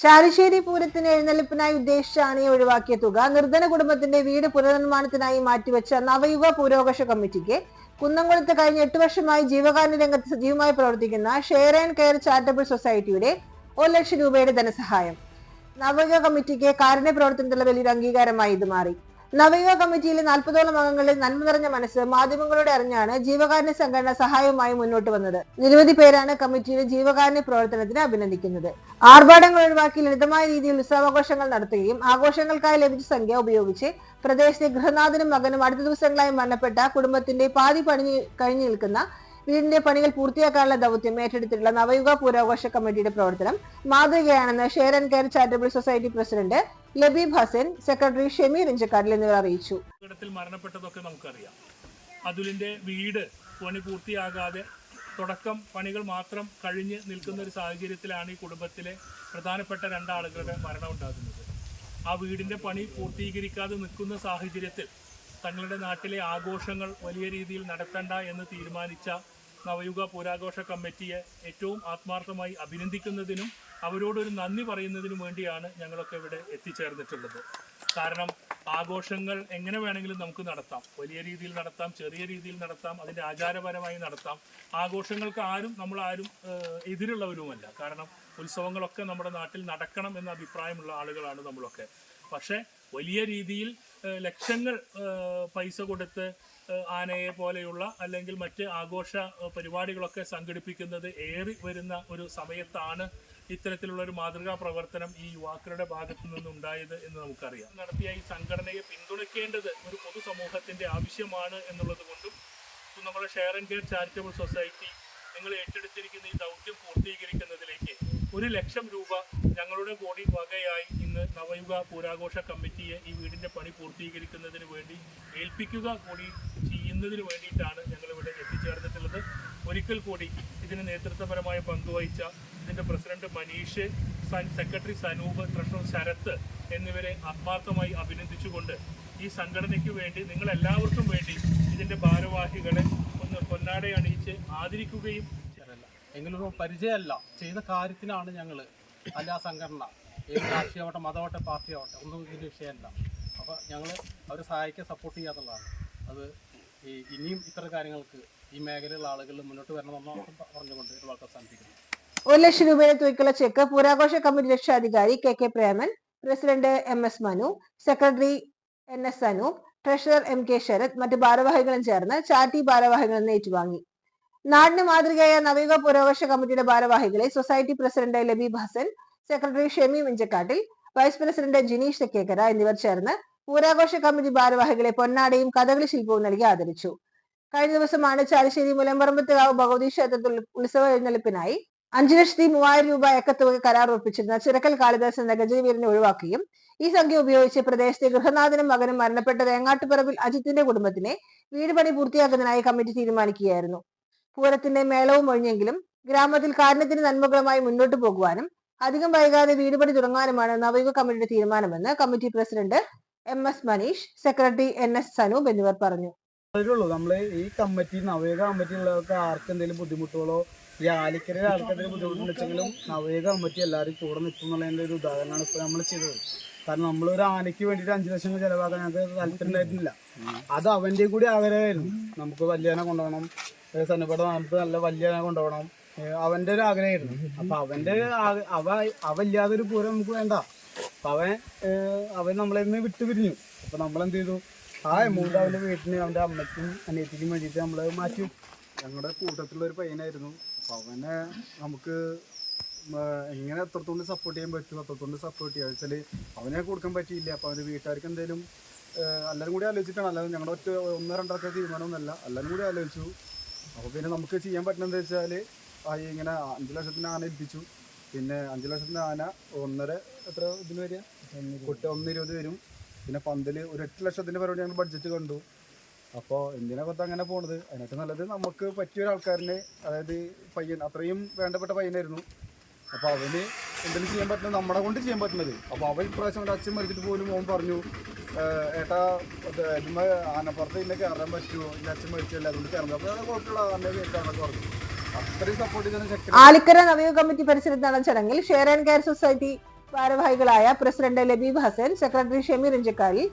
ചാലിശ്ശേരി പൂരത്തിന് എഴുന്നള്ളിപ്പിനായി ഉദ്ദേശിച്ച ആനയെ ഒഴിവാക്കിയ തുക നിർധന കുടുംബത്തിന്റെ വീട് പുനർനിർമ്മാണത്തിനായി മാറ്റിവെച്ച നവയുഗ പുരോഗമന കമ്മിറ്റിക്ക് കുന്നംകുളത്ത് കഴിഞ്ഞ എട്ട് വർഷമായി ജീവകാരുണ്യ രംഗത്ത് സജീവമായി പ്രവർത്തിക്കുന്ന ഷെയർ ആൻഡ് കെയർ ചാരിറ്റബിൾ സൊസൈറ്റിയുടെ ഒരു ലക്ഷം രൂപയുടെ ധനസഹായം. നവയുഗ കമ്മിറ്റിക്ക് കാരുണ്യ പ്രവർത്തനത്തിലുള്ള വലിയൊരു അംഗീകാരമായി ഇത് മാറി. നവയുഗ കമ്മിറ്റിയിലെ നാൽപ്പതോളം അംഗങ്ങളിൽ നന്മ നിറഞ്ഞ മനസ്സ് മാധ്യമങ്ങളോട് അറിഞ്ഞാണ് ജീവകാരുണ്യ സംഘടന സഹായവുമായി മുന്നോട്ട് വന്നത്. നിരവധി പേരാണ് കമ്മിറ്റിയുടെ ജീവകാരുണ്യ പ്രവർത്തനത്തിന് അഭിനന്ദിക്കുന്നത്. ആർഭാടങ്ങൾ ഒഴിവാക്കി ലളിതമായ രീതിയിൽ ഉത്സവാഘോഷങ്ങൾ നടത്തുകയും ആഘോഷങ്ങൾക്കായി ലഭിച്ച സംഖ്യ ഉപയോഗിച്ച് പ്രദേശത്തെ ഗൃഹനാഥനും മകനും അടുത്ത ദിവസങ്ങളായി മരണപ്പെട്ട കുടുംബത്തിന്റെ പാതി പണി കഴിഞ്ഞു നിൽക്കുന്ന വീടിന്റെ പണികൾ പൂർത്തിയാക്കാനുള്ള ദൗത്യം ഏറ്റെടുത്തിട്ടുള്ള നവയുഗ പുരോഘോഷ കമ്മിറ്റിയുടെ പ്രവർത്തനം. മാതൃകയാണെന്ന് share and care charitable society president Labeeb Hasan secretary Shemeer ഇഞ്ചക്കാടിൽ എന്നിവർ അറിയിച്ചു. മരണപ്പെട്ടതൊക്കെ നമുക്കറിയാം. അതുലിന്റെ വീട് പണി പൂർത്തിയാകാതെ തുടക്കം പണികൾ മാത്രം കഴിഞ്ഞ് നിൽക്കുന്ന ഒരു സാഹചര്യത്തിലാണ് ഈ കുടുംബത്തിലെ പ്രധാനപ്പെട്ട രണ്ടാളുകളുടെ മരണം ഉണ്ടാകുന്നത്. ആ വീടിന്റെ പണി പൂർത്തീകരിക്കാതെ നിൽക്കുന്ന സാഹചര്യത്തിൽ തങ്ങളുടെ നാട്ടിലെ ആഘോഷങ്ങൾ വലിയ രീതിയിൽ നടത്തണ്ട എന്ന് തീരുമാനിച്ച നവയുഗ പൂരാഘോഷ കമ്മിറ്റിയെ ഏറ്റവും ആത്മാർത്ഥമായി അഭിനന്ദിക്കുന്നതിനും അവരോടൊരു നന്ദി പറയുന്നതിനും വേണ്ടിയാണ് ഞങ്ങളൊക്കെ ഇവിടെ എത്തിച്ചേർന്നിട്ടുള്ളത്. കാരണം ആഘോഷങ്ങൾ എങ്ങനെ വേണമെങ്കിലും നമുക്ക് നടത്താം. വലിയ രീതിയിൽ നടത്താം ചെറിയ രീതിയിൽ നടത്താം അതിന്റെ ആചാരപരമായി നടത്താം. ആഘോഷങ്ങൾക്ക് ആരും നമ്മൾ ആരും എതിരുള്ളവരുമല്ല. കാരണം ഉത്സവങ്ങളൊക്കെ നമ്മുടെ നാട്ടിൽ നടക്കണം എന്ന അഭിപ്രായമുള്ള ആളുകളാണ് നമ്മളൊക്കെ. പക്ഷേ വലിയ രീതിയിൽ ലക്ഷങ്ങൾ പൈസ കൊടുത്ത് ആനയെ പോലെയുള്ള അല്ലെങ്കിൽ മറ്റ് ആഘോഷ പരിപാടികളൊക്കെ സംഘടിപ്പിക്കുന്നത് ഏറി വരുന്ന ഒരു സമയത്താണ് ഇത്തരത്തിലുള്ള ഒരു മാതൃകാ പ്രവർത്തനം ഈ യുവാക്കളുടെ ഭാഗത്തു നിന്നുണ്ടായത് എന്ന് നമുക്കറിയാം. നടത്തിയ ഈ സംഘടനയെ പിന്തുണയ്ക്കേണ്ടത് ഒരു പൊതുസമൂഹത്തിന്റെ ആവശ്യമാണ് എന്നുള്ളത് കൊണ്ടും നമ്മുടെ share and care charitable society നിങ്ങൾ ഏറ്റെടുത്തിരിക്കുന്ന ഈ ദൗത്യം പൂർത്തീകരിക്കുന്നതിലേക്ക് ഒരു ലക്ഷം രൂപ ഞങ്ങളുടെ കൂടി വകയായി ഇന്ന് നവയുഗ പൂരാഘോഷ കമ്മിറ്റിയെ ഈ വീടിന്റെ പണി പൂർത്തീകരിക്കുന്നതിന് വേണ്ടി ഏൽപ്പിക്കുക കൂടി ചെയ്യുന്നതിന് വേണ്ടിയിട്ടാണ് ഞങ്ങളിവിടെ എത്തിച്ചേർന്നിട്ടുള്ളത്. ഒരിക്കൽ കൂടി ഇതിന് നേതൃത്വപരമായ പങ്കുവഹിച്ച ഇതിന്റെ president Maneesh secretary Sanoop treasurer Sarath എന്നിവരെ ആത്മാർത്ഥമായി അഭിനന്ദിച്ചുകൊണ്ട് ഈ സംഘടനയ്ക്ക് വേണ്ടി നിങ്ങളെല്ലാവർക്കും വേണ്ടി ഇതിന്റെ ഭാരവാഹികളെ ഒന്ന് പൊന്നാടെ അണിയിച്ച് ആദരിക്കുകയും എങ്കിലും പരിചയമല്ല. ചെയ്ത കാര്യത്തിനാണ് ഞങ്ങൾ അല്ല സംഘടന. ഏത് രാഷ്ട്രീയമാവട്ടെ മതമാവട്ടെ പാർട്ടിയാവട്ടെ ഒന്നും ഇതിന്റെ വിഷയമല്ല. അപ്പോൾ ഞങ്ങൾ അവരെ സഹായിക്കാൻ സപ്പോർട്ട് ചെയ്യാന്നുള്ളതാണ് അത് ഈ ഇനിയും ഇത്തരം കാര്യങ്ങൾക്ക് ഈ മേഖലയിലുള്ള ആളുകൾ മുന്നോട്ട് വരണമെന്ന് പറഞ്ഞുകൊണ്ട് ഒരു വാക്ക് ഒരു ലക്ഷം രൂപയുടെ തുകയ്ക്കുള്ള ചെക്ക് പൂരാഘോഷ കമ്മിറ്റി രക്ഷാധികാരി K K Preman president M S Manu secretary N S Anu treasurer M K Sarath മറ്റ് ഭാരവാഹികളും ചേർന്ന് ചാറ്റി ഭാരവാഹികൾ ഏറ്റുവാങ്ങി. നാടിന് മാതൃകയായ നവയുഗ പുരോഗമ കമ്മിറ്റിയുടെ ഭാരവാഹികളെ society president Labi Hasan secretary Shemi മിഞ്ചക്കാട്ടിൽ vice president Jineesh Thekkekara എന്നിവർ ചേർന്ന് പൂരാഘോഷ കമ്മിറ്റി ഭാരവാഹികളെ പൊന്നാടയും കഥകളി ശില്പവും നൽകി ആദരിച്ചു. കഴിഞ്ഞ ദിവസമാണ് ചാലശ്ശേരി മുലമ്പറമ്പത്തുകാവ് ഭഗവതി ക്ഷേത്രത്തിൽ ഉത്സവ എഴുന്നള്ളിപ്പിനായി അഞ്ചു ലക്ഷത്തി മൂവായിരം രൂപ ഏക്കത്തുക കരാർ ഒപ്പിച്ചിരുന്ന ചിറക്കൽ കാളിദാസ് എന്ന ഗജവീരനെ ഒഴിവാക്കുകയും ഈ സംഖ്യ ഉപയോഗിച്ച് പ്രദേശത്തെ ഗൃഹനാഥനും മകനും മരണപ്പെട്ട തേങ്ങാട്ടുപറമ്പിൽ അജിത്തിന്റെ കുടുംബത്തിനെ വീട് പണി പൂർത്തിയാക്കുന്നതിനായി കമ്മിറ്റി തീരുമാനിക്കുകയായിരുന്നു. പൂരത്തിന്റെ മേളവും ഒഴിഞ്ഞെങ്കിലും ഗ്രാമത്തിൽ കാരണത്തിന് നന്മകളുമായി മുന്നോട്ടു പോകുവാനും അധികം വൈകാതെ വീടുപടി തുടങ്ങാനുമാണ് നവയുഗ കമ്മിറ്റിയുടെ തീരുമാനമെന്ന് committee president M S Maneesh secretary N S Sanoop എന്നിവർ പറഞ്ഞു. ഉള്ളൂ നമ്മൾ ഈ കമ്മിറ്റി നവയുഗ കമ്മിറ്റിയുള്ളവർക്ക് ആർക്ക് എന്തെങ്കിലും ബുദ്ധിമുട്ടുകളോ ഈ ആലിക്കരയിൽ എന്തെങ്കിലും ബുദ്ധിമുട്ടുണ്ടെങ്കിലും നവയുഗ കമ്മിറ്റി എല്ലാവരും കൂടെ നിൽക്കും എന്നുള്ളതിന്റെ ഒരു ഉദാഹരണമാണ് ഇപ്പോൾ നമ്മൾ ചെയ്തത്. കാരണം നമ്മളൊരു ആനയ്ക്ക് വേണ്ടിയിട്ട് അഞ്ച് ലക്ഷം രൂപ ചെലവാക്കാൻ ഞങ്ങൾക്ക് താല്പര്യം ഉണ്ടായിരുന്നില്ല. അത് അവന്റെയും കൂടി ആഗ്രഹമായിരുന്നു. നമുക്ക് വലിയ ആന കൊണ്ടുപോകണം സന്നപ്പട നമുക്ക് നല്ല വലിയ കൊണ്ടുപോകണം. അവന്റെ ഒരു ആഗ്രഹമായിരുന്നു. അപ്പൊ അവന്റെ അവ അവല്ലാതെ ഒരു പൂരം നമുക്ക് വേണ്ട. അപ്പൊ അവൻ അവൻ നമ്മളെ നിന്ന് വിട്ടു പിരിഞ്ഞു. അപ്പൊ നമ്മൾ എന്ത് ചെയ്തു? ആ എമൗണ്ട് അവന്റെ വീട്ടിന് അവന്റെ അമ്മയ്ക്കും അനിയത്തിക്കും വേണ്ടിയിട്ട് നമ്മൾ മാറ്റി ഞങ്ങളുടെ കൂട്ടത്തിലുള്ള ഒരു പയ്യനായിരുന്നു. അപ്പൊ അവനെ നമുക്ക് എങ്ങനെ എത്രത്തോണ്ട് സപ്പോർട്ട് ചെയ്യാൻ പറ്റും അത്രത്തോണ്ട് സപ്പോർട്ട് ചെയ്യുക വെച്ചാൽ അവനെ കൊടുക്കാൻ പറ്റിയില്ല. അപ്പൊ അവന്റെ വീട്ടുകാർക്ക് എന്തെങ്കിലും എല്ലാവരും കൂടി ആലോചിച്ചിട്ടാണ്. അല്ലാതെ ഞങ്ങളുടെ ഒറ്റ ഒന്നോ രണ്ടോ തീരുമാനമൊന്നുമല്ല. എല്ലാവരും കൂടി ആലോചിച്ചു. അപ്പോൾ പിന്നെ നമുക്ക് ചെയ്യാൻ പറ്റുന്നത് വെച്ചാൽ ആ ഇങ്ങനെ അഞ്ച് ലക്ഷത്തിന് ആന ഏൽപ്പിച്ചു. പിന്നെ അഞ്ച് ലക്ഷത്തിന് ആന ഒന്നര എത്ര ഇതിന് വരിക? കുട്ടി ഒന്ന് ഇരുപത് വരും. പിന്നെ പന്തൽ ഒരു എട്ട് ലക്ഷത്തിന്റെ പരിപാടി ഞങ്ങൾ ബഡ്ജറ്റ് കണ്ടു. അപ്പോൾ എന്തിനാ കൊത്ത അങ്ങനെ പോണത്? അതിനൊക്കെ നല്ലത് നമുക്ക് പറ്റിയ ഒരാൾക്കാരനെ അതായത് പയ്യൻ അത്രയും വേണ്ടപ്പെട്ട പയ്യനായിരുന്നു. അപ്പോൾ അവന് എന്തെങ്കിലും ചെയ്യാൻ പറ്റുന്നത് നമ്മളെ കൊണ്ട് ചെയ്യാൻ പറ്റുന്നത്. അപ്പോൾ അവൻ ഇപ്രാവശ്യം അച്ഛൻ മരിച്ചിട്ട് പോലും മോൻ പറഞ്ഞു "ഏഹ് ഏട്ടാ ഇതിന്മേ ആനപ്പുറത്ത് ഇതിനെ കയറാൻ പറ്റുമോ? എന്റെ അച്ഛൻ മരിച്ചല്ലേ അതുകൊണ്ട് കയറാൻ അപ്പോൾ കുഴപ്പമില്ല ആനെ കയറാനൊക്കെ പറഞ്ഞു. സപ്പോർട്ട് ചെയ്തതിന് ശക്തി. ആലിക്കര നവയുഗ കമ്മിറ്റി പരിസരത്ത് നടന്ന ചടങ്ങിൽ ഷെയർ ആൻഡ് കെയർ സൊസൈറ്റി ഭാരവാഹികളായ president Labeeb Hasan secretary Shameer Inchakkari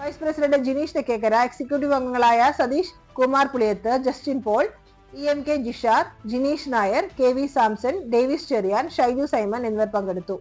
vice president Jineesh Thekkekara executive അംഗങ്ങളായ Satheesh Kumar Puliyath Justin Paul E M K Jishar Jineesh Nair K V Samson Davis Cheriyan Shaiju Simon എന്നിവർ പങ്കെടുത്തു.